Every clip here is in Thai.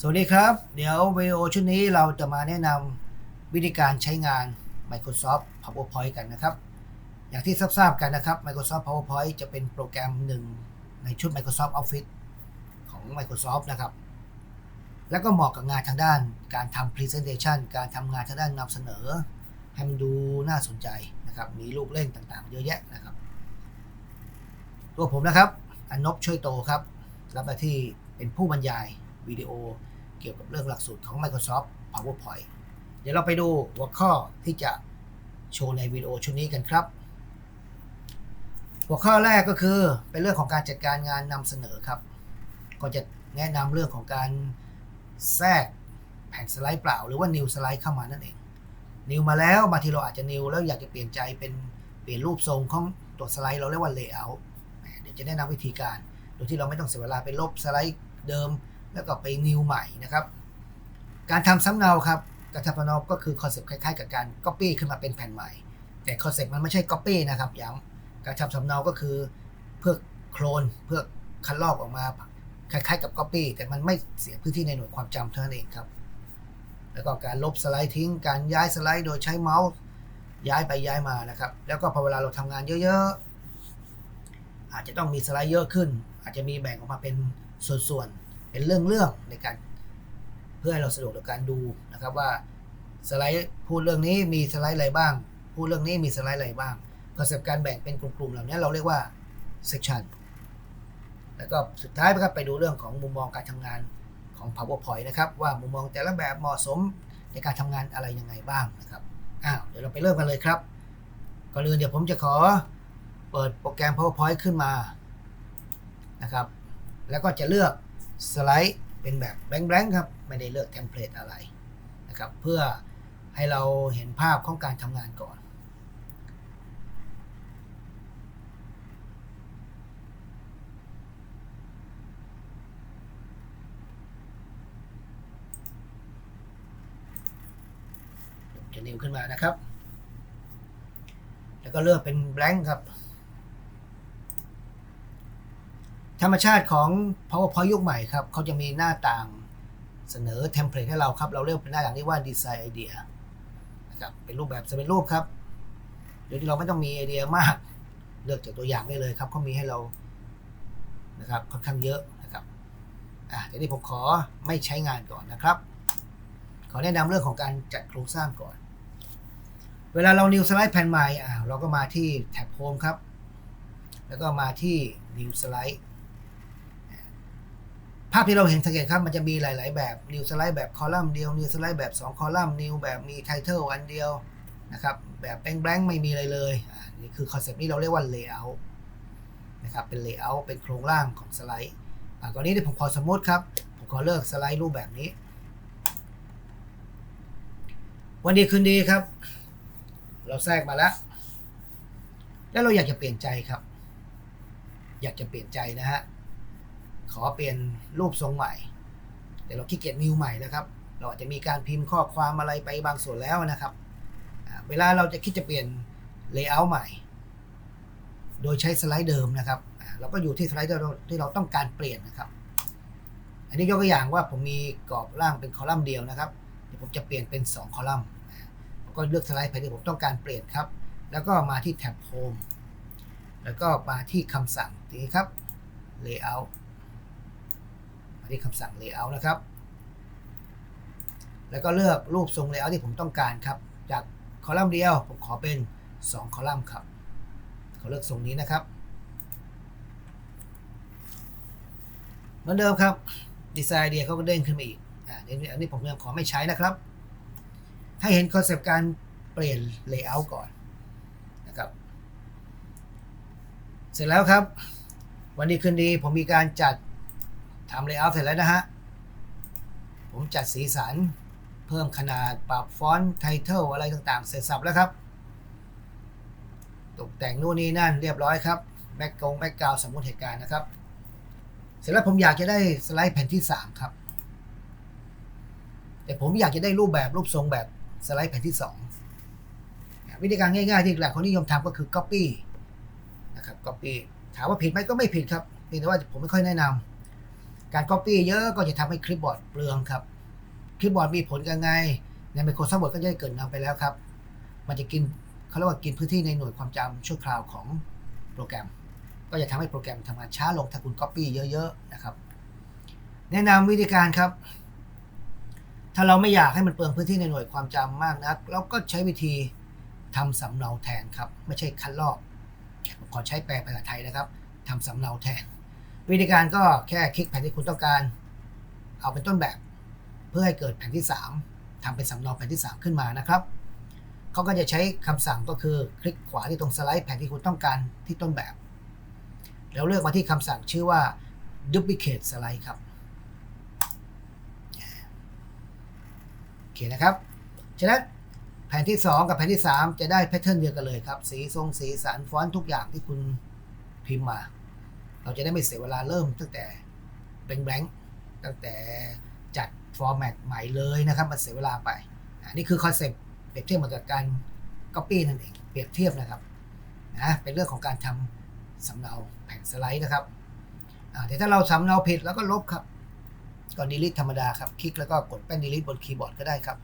สวัสดีครับ เดี๋ยววิดีโอชุดนี้เราจะมาแนะนำวิธีการใช้งาน Microsoft PowerPoint กันนะครับ อย่างที่ทราบกันนะครับ Microsoft PowerPoint จะเป็นโปรแกรมหนึ่งในชุด Microsoft Office ของ Microsoft นะครับ แล้วก็เหมาะกับงานทางด้านการทำ Presentation การทำงานทางด้านนำเสนอ ให้มันดูน่าสนใจนะครับ มีลูกเล่นต่างๆ เยอะแยะนะครับ ตัวผมนะครับ อนนบช่วยโตครับ รับหน้าที่เป็นผู้บรรยายวิดีโอ เกี่ยวกับเรื่องหลักสูตรของ Microsoft PowerPoint เดี๋ยวเราไปดูหัวข้อที่จะโชว์ในวิดีโอชุดนี้กันครับ หัวข้อแรกก็คือเป็นเรื่องของการจัดการงานนำเสนอครับ ก็จะแนะนำเรื่องของการแทรกแผ่นสไลด์เปล่า หรือว่า new สไลด์เข้ามานั่นเอง นิวมาแล้วบางทีเราอาจจะนิวแล้วอยากจะเปลี่ยนใจเป็นเปลี่ยนรูปทรงของตัวสไลด์เราเรียกว่า layout เดี๋ยวจะแนะนำวิธีการ โดยที่เราไม่ต้องเสียเวลาไปลบสไลด์เดิม แล้วก็ไปนิวใหม่นะครับ การทำซ้ำเนาครับการทำซ้ำเนาก็คือคอนเซปต์คล้ายๆ กับการ Copy ขึ้นมาเป็นแผ่นใหม่ แต่คอนเซปต์มันไม่ใช่ Copy นะครับย้ำการทำสำเนาก็คือเพื่อโคลนเพื่อคัดลอกออกมาคล้ายๆกับ Copy แต่มันไม่เสียพื้นที่ในหน่วยความจำเท่านั้นเองครับ แล้วก็การลบสไลด์ทิ้ง การย้ายสไลด์โดยใช้เมาส์ย้ายไปย้ายมานะครับ แล้วก็พอเวลาเราทำงานเยอะๆอาจจะต้องมีสไลด์เยอะขึ้น อาจจะมีแบ่งออกมาเป็นส่วนๆ เป็นเรื่องๆในการเพื่อให้เราสะดวกต่อการดูนะครับว่าสไลด์พูดเรื่องนี้มีสไลด์อะไรบ้าง พูดเรื่องนี้มีสไลด์อะไรบ้างคอนเซปต์การแบ่งเป็นกลุ่มๆเหล่านี้เราเรียกว่า section แล้วก็สุดท้ายนะครับไปดูเรื่องของมุมมองการทำงานของ PowerPoint นะครับว่ามุมมองแต่ละแบบเหมาะสมในการทำงานอะไรยังไงบ้างนะครับอ้าวเดี๋ยวเราไปเริ่มกันเลยครับก่อนอื่นเดี๋ยวผมจะขอเปิดโปรแกรม PowerPoint ขึ้นมานะครับ แล้วก็จะเลือก สไลด์เป็นแบบแบงค์ๆครับ ไม่ได้เลือกเทมเพลตอะไรนะครับเพื่อให้เราเห็นภาพของการทำงานก่อน จะนิวขึ้นมานะครับ แล้วก็เลือกเป็น blank ครับ ธรรมชาติของ PowerPoint ยุคใหม่ครับเขาจะมีหน้าต่างเสนอเทมเพลตให้เราครับ เราเรียกเป็นหน้าต่างที่ว่า Design Idea นะครับเป็นรูปแบบสำเร็จรูปครับโดยที่เราไม่ต้องมีไอเดียมาก เลือกจากตัวอย่างได้เลยครับเขามีให้เรานะครับค่อนข้างเยอะนะครับอะทีนี้ผมขอไม่ใช้งานก่อนนะครับ ขอแนะนำเรื่องของการจัดโครงสร้างก่อน เวลาเรา new slide แผ่นใหม่อ่าเราก็มาที่แท็บ home ครับ แล้วก็มาที่ new slide าพที่เราเห็นสังเกตครับมันจะมีหลาย ๆ แบบ new slide แบบคอลัมน์เดียว new slide แบบ2คอลัมน์ new แบบมี title อันเดียวนะครับแบบแบงค์ไม่มีอะไรเลยอ่านี่คือคอนเซปต์นี้เราเรียกว่า layout นะครับเป็น layout เป็นโครงร่างของสไลด์อ่าก่อนนี้ที่ผมขอสมมติครับ ผมขอเลือกสไลด์รูปแบบนี้ วันดีคืนดีครับ เราแทรกมาแล้ว แล้วเราอยากจะเปลี่ยนใจครับ อยากจะเปลี่ยนใจนะฮะ ขอเปลี่ยนรูปทรงใหม่ แต่เราขี้เกียจนิวใหม่นะครับ เราอาจจะมีการพิมพ์ข้อความอะไรไปบางส่วนแล้วนะครับ เวลาเราจะคิดจะเปลี่ยนเลเยอร์ใหม่ โดยใช้สไลด์เดิมนะครับ เราก็อยู่ที่สไลด์ที่เราต้องการเปลี่ยนนะครับ อันนี้ยกตัวอย่างว่าผมมีกรอบร่างเป็นคอลัมน์เดียวนะครับ เดี๋ยวผมจะเปลี่ยนเป็น 2 คอลัมน์ผมก็เลือกสไลด์ไปที่ผมต้องการเปลี่ยนครับ แล้วก็มาที่แท็บ Home แล้วก็มาที่คำสั่งทีนี้ครับ Layout มาที่คำสั่ง Layout นะครับ แล้วก็เลือกรูปทรง Layout ที่ผมต้องการครับ จากคอลัมน์เดียว ผมขอเป็น 2 คอลัมน์ครับ ขอเลือกทรงนี้นะครับ เหมือนเดิมครับ ดีไซน์เดียเขาก็เด้งขึ้นมาอีก อ่าอันนี้อันนี้ผมยังขอไม่ใช้นะครับ ให้เห็นคอนเซปต์การเปลี่ยน Layout ก่อนนะครับ เสร็จแล้วครับ วันดีคืนดีผมมีการจัด ทำ Layout เสร็จแล้วนะฮะ ผมจัดสีสัน เพิ่มขนาดปรับฟอนต์ไทเทลอะไรต่างๆ เสร็จสับแล้วครับ ตกแต่งนู่นนี่นั่นเรียบร้อยครับแบ็กกงแบ็กกราวสมมติเหตุการณ์นะครับ เสร็จแล้วผมอยากจะได้สไลด์แผ่นที่ 3 ครับ แต่ผมอยากจะได้รูปแบบรูปทรงแบบสไลด์แผ่นที่ 2 วิธีการง่ายๆ ที่หลายคนนิยมทำก็คือ Copy นะครับ Copy ถามว่าผิดไหมก็ไม่ผิดครับเพียงแต่ว่าผมไม่ค่อยแนะนำ การ Copy เยอะก็จะทำให้คลิปบอร์ดเปลืองครับ คลิปบอร์ดมีผลยังไง ใน Microsoft Word ก็จะได้เกิดนำไปแล้วครับ มันจะกินเขาเรียกว่ากินพื้นที่ในหน่วยความจำชั่วคราวของโปรแกรม ก็จะทำให้โปรแกรมทำงานช้าลงถ้าคุณ Copy เยอะๆนะครับ แนะนำวิธีการครับ ถ้าเราไม่อยากให้มันเปลืองพื้นที่ในหน่วยความจำมากนัก เราก็ใช้วิธีทำสำเนาแทนครับ ไม่ใช่คัดลอกขอใช้แปลภาษาไทยนะครับทำสำเนาแทน วิธีการก็แค่คลิกแผ่นที่คุณต้องการ เอาเป็นต้นแบบ เพื่อให้เกิดแผ่นที่ 3ทำเป็นสำเนาแผ่นที่ 3 ขึ้นมานะครับเขาก็จะใช้คำสั่งก็คือคลิกขวาที่ตรงสไลด์แผ่นที่คุณต้องการที่ต้นแบบ แล้วเลือกมาที่คำสั่งชื่อว่า duplicate slide ครับโอเคนะครับฉะนั้นแผ่นที่ 2 กับแผ่นที่ 3 จะได้แพทเทิร์นเดียวกันเลยครับ สีทรงสีสันฟอนต์ทุกอย่างที่คุณพิมพ์มา เราจะได้ไม่เสียเวลาเริ่มตั้งแต่แบงค์ตั้งแต่จัดฟอร์แมตใหม่เลยนะครับ มันเสียเวลาไปอันนี้คือคอนเซปต์เปรียบเทียบเหมือนกับการ Copy นั่นเองเปรียบเทียบนะครับนะเป็นเรื่องของการทำสำเนาแผ่นสไลด์นะครับแต่ถ้าเราสำเนาผิดแล้วก็ลบครับก็ delete ธรรมดาครับคลิกแล้วก็กดแป้น delete บนคีย์บอร์ดก็ได้ครับ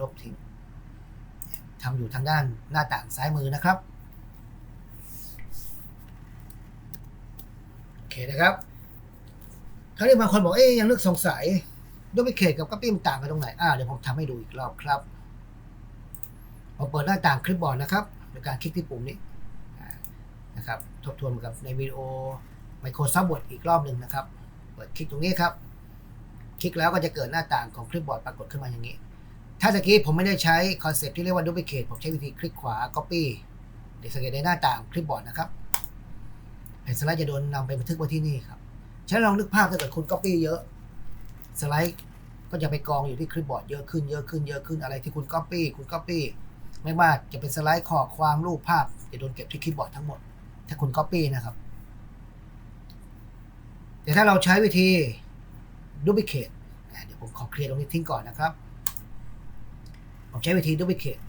ลบทิ้งทำอยู่ทางด้านหน้าต่างซ้ายมือนะครับ โอ เคนะครับคราวนี้บางคนบอกเอ๊ยยังนึกสงสัยดูไม่เขตกับกัปปี้มันต่างกันตรงไหนอ่าเดี๋ยวผมทำให้ดูอีกรอบครับผมเปิดหน้าต่างคลิปบอร์ดนะครับโดยการคลิกที่ปุ่มนี้นะครับ ทบทวนกับในวิดีโอ Microsoft Word อีกรอบหนึ่งนะครับ เปิดคลิกตรงนี้ครับ คลิกแล้วก็จะเกิดหน้าต่างของคลิปบอร์ดปรากฏขึ้นมาอย่างนี้ ถ้าตะกี้ผมไม่ได้ใช้คอนเซปต์ที่เรียกว่า duplicate ผมใช้วิธีคลิกขวา copy เดี๋ยวสังเกตในหน้าต่างคลิปบอร์ดนะครับ นสไลด์จะโดนนำไปบันทึกไว้ที่นี่ครับฉะนั้นลองนึกภาพถ้าเกิดคุณ copy เยอะ สไลด์ก็จะไปกองอยู่ที่คลิปบอร์ดเยอะขึ้นเยอะขึ้นเยอะขึ้นอะไรที่คุณ copy คุณ copy ไม่ว่าจะเป็นสไลด์ข้อความรูปภาพจะโดนเก็บที่คลิปบอร์ดทั้งหมด ถ้าคุณ copy นะครับ แต่ถ้าเราใช้วิธี duplicate เดี๋ยวผมขอเคลียร์ตรงนี้ทิ้งก่อนนะครับ ผมใช้วิธี duplicate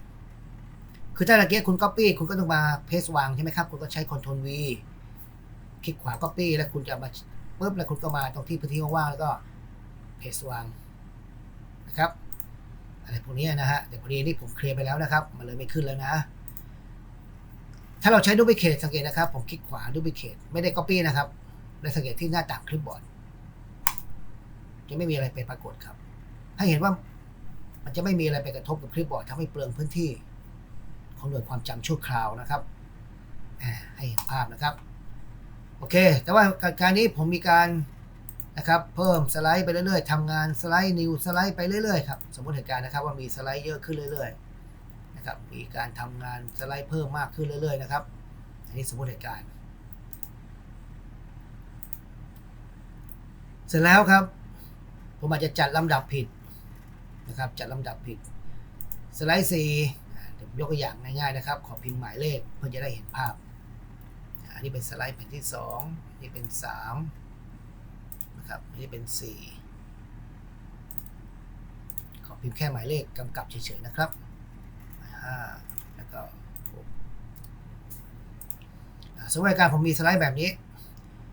คือถ้าตะเกียคุณ copy คุณก็ต้องมา paste วางใช่ไหมครับ คุณก็ใช้ Ctrl V คลิกขวา copy แล้วคุณจะมาปุ๊บแล้วคุณก็มาตรงที่พื้นที่ว่างๆแล้วก็ paste วางนะครับอะไรพวกนี้นะฮะเดี๋ยวพอดีนี่ผมเคลียร์ไปแล้วนะครับ มันเลยไม่ขึ้นแล้วนะ ถ้าเราใช้ duplicate สังเกตนะครับ ผมคลิกขวา duplicate ไม่ได้ copy นะครับและสังเกตที่หน้าต่างคลิปบอร์ดจะไม่มีอะไรไปปรากฏครับให้เห็นว่ามันจะไม่มีอะไรไปกระทบกับคลิปบอร์ดทำให้เปลืองพื้นที่ของหน่วยความจำชั่วคราวนะครับให้เห็นภาพนะครับ โอเค แต่ว่าการนี้ผมมีการนะครับเพิ่มสไลด์ไปเรื่อยๆทำงานสไลด์นิวสไลด์ไปเรื่อยๆครับสมมติเหตุการณ์นะครับว่ามีสไลด์เยอะขึ้นเรื่อยๆนะครับมีการทำงานสไลด์เพิ่มมากขึ้นเรื่อยๆนะครับอันนี้สมมติเหตุการณ์ เสร็จแล้วครับ ผมอาจจะจัดลำดับผิดนะครับจัดลำดับผิดสไลด์สี่เดี๋ยวยกตัวอย่างง่ายๆนะครับ ขอพิมพ์หมายเลขเพื่อจะได้เห็นภาพ นนี้เป็นสไลด์แผ่นที่สองอันนี่เป็นสามนะครับ อันนี้เป็นสี่ขอพิมพ์แค่หมายเลขกำกับเฉยๆนะครับห้าแล้วก็หกอ่าสมมติการผมมีสไลด์แบบนี้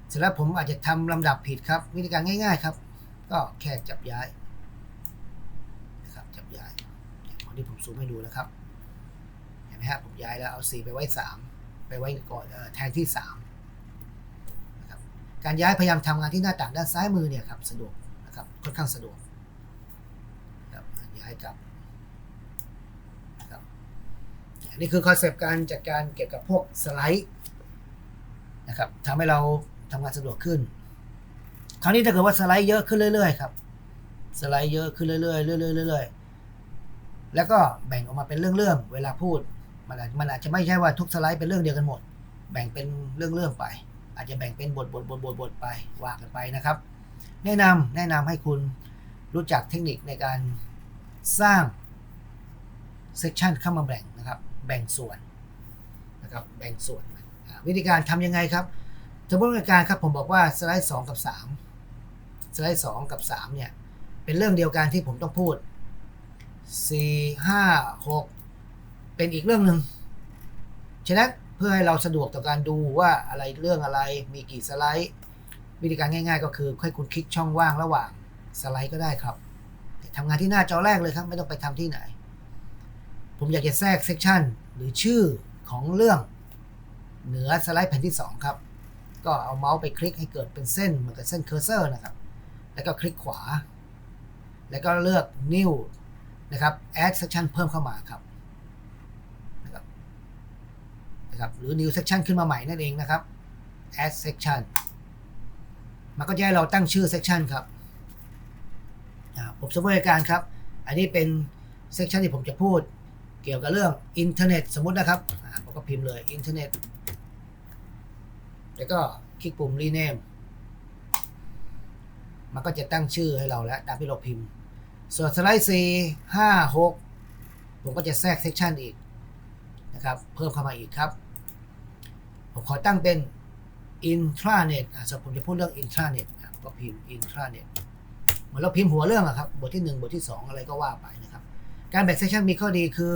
เสร็จแล้วผมอาจจะทำลำดับผิดครับ วิธีการง่ายๆครับ ก็แค่จับย้ายนะครับ จับย้ายอย่างของที่ผมซูมให้ดูนะครับ เห็นไหมครับผมย้ายแล้วเอา 4 ไปไว้ 3 ไปไว้ก่อนแทนที่3นะครับการย้ายพยายามทำงานที่หน้าต่างด้านซ้ายมือเนี่ยครับสะดวกนะครับค่อนข้างสะดวกครับย้ายกลับนะครับนนี่คือคอนเซปต์การจัดการเกี่ยวกับพวกสไลด์นะครับทำให้เราทำงานสะดวกขึ้น คราวนี้ถ้าเกิดว่าสไลด์เยอะขึ้นเรื่อยๆครับสไลด์เยอะขึ้นเรื่อยๆเรื่อยๆเรื่อยๆแล้วก็แบ่งออกมาเป็นเรื่องๆเวลาพูด มันอาจมันอาจจะไม่ใช่ว่าทุกสไลด์เป็นเรื่องเดียวกันหมด แบ่งเป็นเรื่องๆไป อาจจะแบ่งเป็นบทบทบทบทบทไปว่ากันไปนะครับ แนะนำแนะนำให้คุณรู้จักเทคนิคในการสร้างเซกชันเข้ามาแบ่งนะครับ แบ่งส่วนนะครับ แบ่งส่วน วิธีการทำยังไงครับสมมติในการครับผมบอกว่าสไลด์ 2 กับ 3 สไลด์ 2 กับ 3 เนี่ย เป็นเรื่องเดียวกันที่ผมต้องพูดสี่ห้าหก เป็นอีกเรื่องหนึ่งฉะนั้นเพื่อให้เราสะดวกต่อการดูว่าอะไรเรื่องอะไรมีกี่สไลด์ วิธีการง่าย ๆ ก็คือให้คุณคลิกช่องว่างระหว่างสไลด์ก็ได้ครับทำงานที่หน้าจอแรกเลยครับ ไม่ต้องไปทำที่ไหน ผมอยากจะแทรกเซกชันหรือชื่อของเรื่องเหนือสไลด์แผ่นที่ 2 ครับ ก็เอาเมาส์ไปคลิกให้เกิดเป็นเส้นเหมือนกับเส้นเคอร์เซอร์นะครับ แล้วก็คลิกขวา แล้วก็เลือก new นะครับ add section เพิ่มเข้ามาครับนะครับ นะครับ หรือ new section ขึ้นมาใหม่นั่นเองนะครับ add section มันก็จะให้เราตั้งชื่อ section ครับอ่าผมสมมติการครับ อันนี้เป็น section ที่ผมจะพูดเกี่ยวกับเรื่องอินเทอร์เน็ตสมมตินะครับผมก็พิมพ์เลยอินเทอร์เน็ตแล้วก็คลิกปุ่ม rename มันก็จะตั้งชื่อให้เราแล้วตามที่เราพิมพ์ ส่วนสไลด์4 5 6 ผมก็จะแทรกเซกชันอีกนะครับ เพิ่มเข้ามาอีกครับ ผมขอตั้งเป็น intranet อะสมมติผมจะพูดเรื่อง intranet อะก็พิมพ์ intranet เหมือนเราพิมพ์หัวเรื่องอะครับ บทที่ 1 บทที่ 2 อะไรก็ว่าไปนะครับ การแบ่งเซกชันมีข้อดีคือ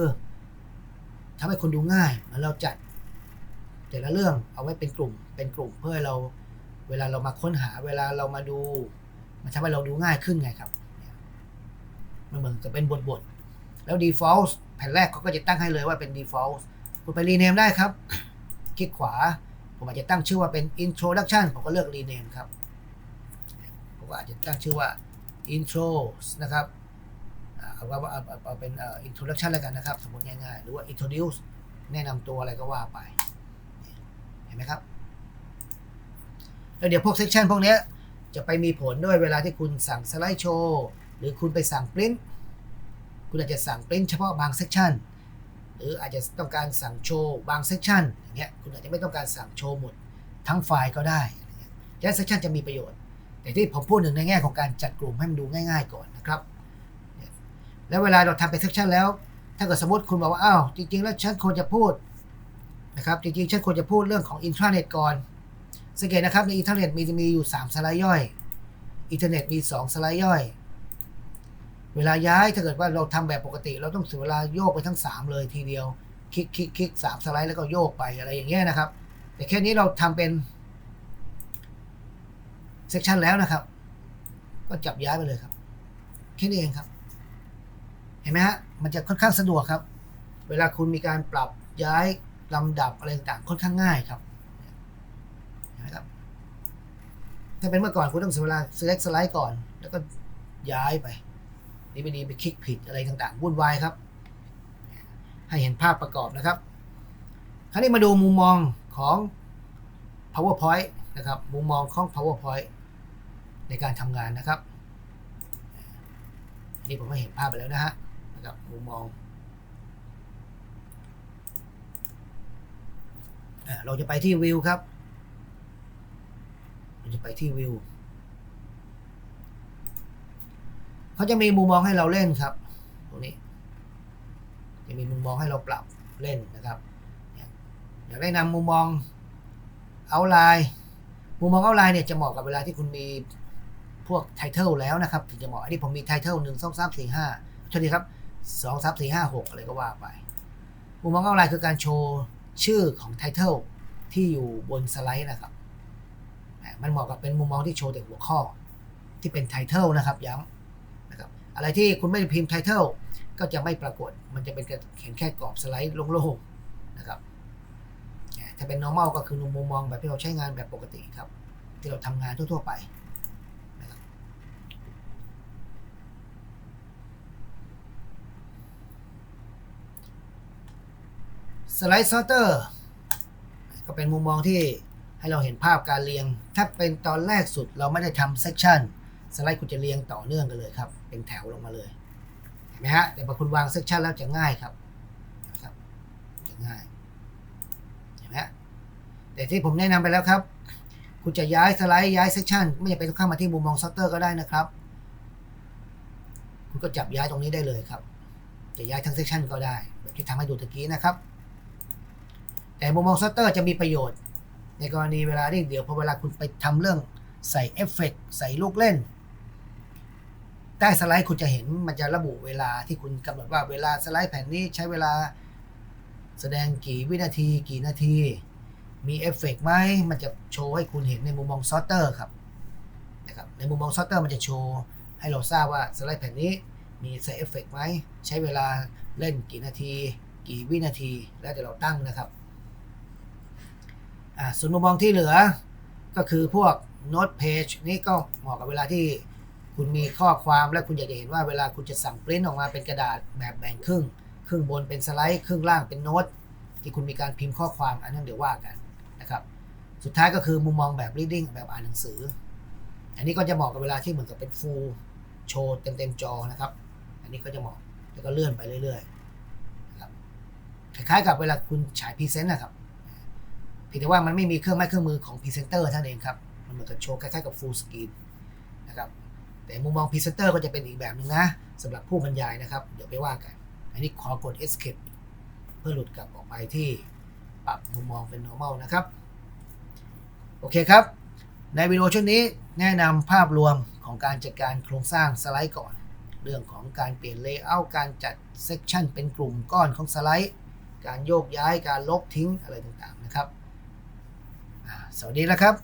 ทำให้คนดูง่ายเหมือนเราจัดแต่ละเรื่องเอาไว้เป็นกลุ่ม เป็นกลุ่มเพื่อเราเวลาเรามาค้นหาเวลาเรามาดู มันทำให้เราดูง่ายขึ้นไงครับ มันเหมือนกับเป็นบทบทๆแล้ว default แผ่นแรกเขาก็จะตั้งให้เลยว่าเป็น default คุณไป rename ได้ครับ คลิกขวา ผมอาจจะตั้งชื่อว่าเป็น introduction ผมก็เลือก rename ครับ ผมก็อาจจะตั้งชื่อว่า intro นะครับเอาว่าเอาเอาเป็น introduction แล้วกันนะครับ สมมติง่ายๆ หรือว่า introduce แนะนำตัวอะไรก็ว่าไป เห็นไหมครับ แล้วเดี๋ยวพวก section พวกนี้จะไปมีผลด้วยเวลาที่คุณสั่งสไลด์โชว์ หรือคุณไปสั่งปริ้นคุณอาจจะสั่งปริ้นเฉพาะบางเซกชัน หรืออาจจะต้องการสั่งโชว์บางเซกชันอย่างเงี้ยคุณอาจจะไม่ต้องการสั่งโชว์หมดทั้งไฟล์ก็ได้เงี้ยดังนั้นเซกชันจะมีประโยชน์ แต่ที่ผมพูดหนึ่งในแง่ของการจัดกลุ่มให้มันดูง่ายๆก่อนนะครับ แล้วเวลาเราทำเป็นเซกชันแล้ว ถ้าเกิดสมมติคุณบอกว่า อ้าว จริง ๆ แล้วฉันควรจะพูดนะครับ จริงๆ ฉันควรจะพูดเรื่องของอินทราเน็ตก่อน สังเกตนะครับในอินเทอร์เน็ตมีจะมีอยู่ 3 สไลด์ย่อย อินเทอร์เน็ตมี 2 สไลด์ย่อย เวลาย้ายถ้าเกิดว่าเราทำแบบปกติ เราต้องเสียเวลาโยกไปทั้ง 3 เลยทีเดียว คลิกคลิกคลิกสามสไลด์แล้วก็โยกไปอะไรอย่างเงี้ยนะครับ แต่แค่นี้เราทำเป็นเซกชันแล้วนะครับ ก็จับย้ายไปเลยครับ แค่นี้เองครับ เห็นไหมฮะมันจะค่อนข้างสะดวกครับ เวลาคุณมีการปรับย้ายลำดับอะไรต่างๆค่อนข้างง่ายครับเห็นไหมครับ ถ้าเป็นเมื่อก่อนคุณต้องเสียเวลา select สไลด์ก่อน แล้วก็ย้ายไป นี่ไม่ดีไปคลิกผิดอะไรต่างๆวุ่นวายครับ ให้เห็นภาพประกอบนะครับ คราวนี้มาดูมุมมองของ PowerPoint นะครับ มุมมองของ PowerPoint ในการทำงานนะครับ นี่ผมก็เห็นภาพไปแล้วนะฮะนะครับมุมมองเราจะไปที่วิวครับ เราจะไปที่วิว เขาจะมีมุมมองให้เราเล่นครับตรงนี้ จะมีมุมมองให้เราปรับเล่นนะครับเนี่ยอยากได้นำมุมมองเอาไลน์มุมมองเอาไลน์เนี่ยจะเหมาะกับเวลาที่คุณมีพวกไทเทลแล้วนะครับถึงจะเหมาะอันนี้ผมมีไทเทลหนึ่งสองสามสี่ห้าโทษทีครับสองสามสี่ห้าหกอะไรก็ว่าไป มุมมองเอาไลน์คือการโชว์ชื่อของไทเทลที่อยู่บนสไลด์นะครับ มันเหมาะกับเป็นมุมมองที่โชว์แต่หัวข้อที่เป็นไทเทลนะครับย้ำ อะไรที่คุณไม่ได้พิมพ์ไทเทลก็จะไม่ปรากฏ มันจะเป็นเห็นแค่กรอบสไลด์โล่งนะครับ ถ้าเป็น normal ก็คือมุมมองแบบที่เราใช้งานแบบปกติครับ ที่เราทำงานทั่ว ๆ ไปสไลด์ซอร์เตอร์ก็เป็นมุมมองที่ให้เราเห็นภาพการเรียง ถ้าเป็นตอนแรกสุดเราไม่ได้ทำเซ c ชัน สไลด์คุณจะเรียงต่อเนื่องกันเลยครับ เป็นแถวลงมาเลยเห็นไหมฮะแต่พอคุณวางเซ c ชันแล้วจะง่ายครับนะครับจะง่ายเห็นไหมฮะแต่ที่ผมแนะนำไปแล้วครับ คุณจะย้ายสไลด์ย้ายเซ c ชันไม่จำเป็นต้องเข้ามาที่มุมมองซอฟเตอร์ก็ได้นะครับ คุณก็จับย้ายตรงนี้ได้เลยครับ จะย้ายทั้งเซ c ชันก็ได้แบบที่ทำให้ดูตะกี้นะครับ แต่มุมมองซอฟเตอร์จะมีประโยชน์ ในกรณีเวลาที่เดี๋ยวพอเวลาคุณไปทำเรื่องใส่เอฟเฟกต์ใส่ลูกเล่น ใต้สไลด์คุณจะเห็นมันจะระบุเวลาที่คุณกำหนดว่าเวลาสไลด์แผ่นนี้ใช้เวลาแสดงกี่วินาทีกี่นาที มีเอฟเฟกต์ไหมมันจะโชว์ให้คุณเห็นในมุมมองซอฟเตอร์ครับนะครับในมุมมองซอฟต์แวร์มันจะโชว์ให้เราทราบว่าสไลด์แผ่นนี้มีใส่เอฟเฟกไหมใช้เวลาเล่นกี่นาที กี่วินาที แล้วแต่เราตั้งนะครับอ่าส่วนมุมมองที่เหลือก็คือพวกโน้ตเพจนี่ก็เหมาะกับเวลาที่ คุณมีข้อความและคุณอยากจะเห็นว่าเวลาคุณจะสั่งปริ้นออกมาเป็นกระดาษแบบแบ่งครึ่ง ครึ่งบนเป็นสไลด์ ครึ่งล่างเป็นโน้ต ที่คุณมีการพิมพ์ข้อความอันนั้นเดี๋ยวว่ากันนะครับ สุดท้ายก็คือมุมมองแบบ reading แบบอ่านหนังสือ อันนี้ก็จะเหมาะกับเวลาที่เหมือนกับเป็น full โชว์เต็มๆจอนะครับ อันนี้ก็จะเหมาะแล้วก็เลื่อนไปเรื่อยๆนะครับคล้ายๆกับเวลาคุณฉายพรีเซนต์นะครับเพียงแต่ว่ามันไม่มีเครื่องไม้เครื่องมือของพรีเซนเตอร์ท่านเองครับ มันเหมือนกับโชว์คล้ายๆกับ full screen นะครับ แต่มุมมองพรีเซนเตอร์ก็จะเป็นอีกแบบหนึ่งนะสำหรับผู้บรรยายนะครับ เดี๋ยวไปว่ากัน อันนี้ขอกด escape เพื่อหลุดกลับออกไปที่ปรับมุมมองเป็น normal นะครับ โอเคครับ ในวิดีโอช่วงนี้แนะนำภาพรวมของการจัดการโครงสร้างสไลด์ก่อน เรื่องของการเปลี่ยน layout การจัดเซกชันเป็นกลุ่มก้อนของสไลด์ การโยกย้ายการลบทิ้งอะไรต่างๆนะครับ สวัสดีแล้วครับ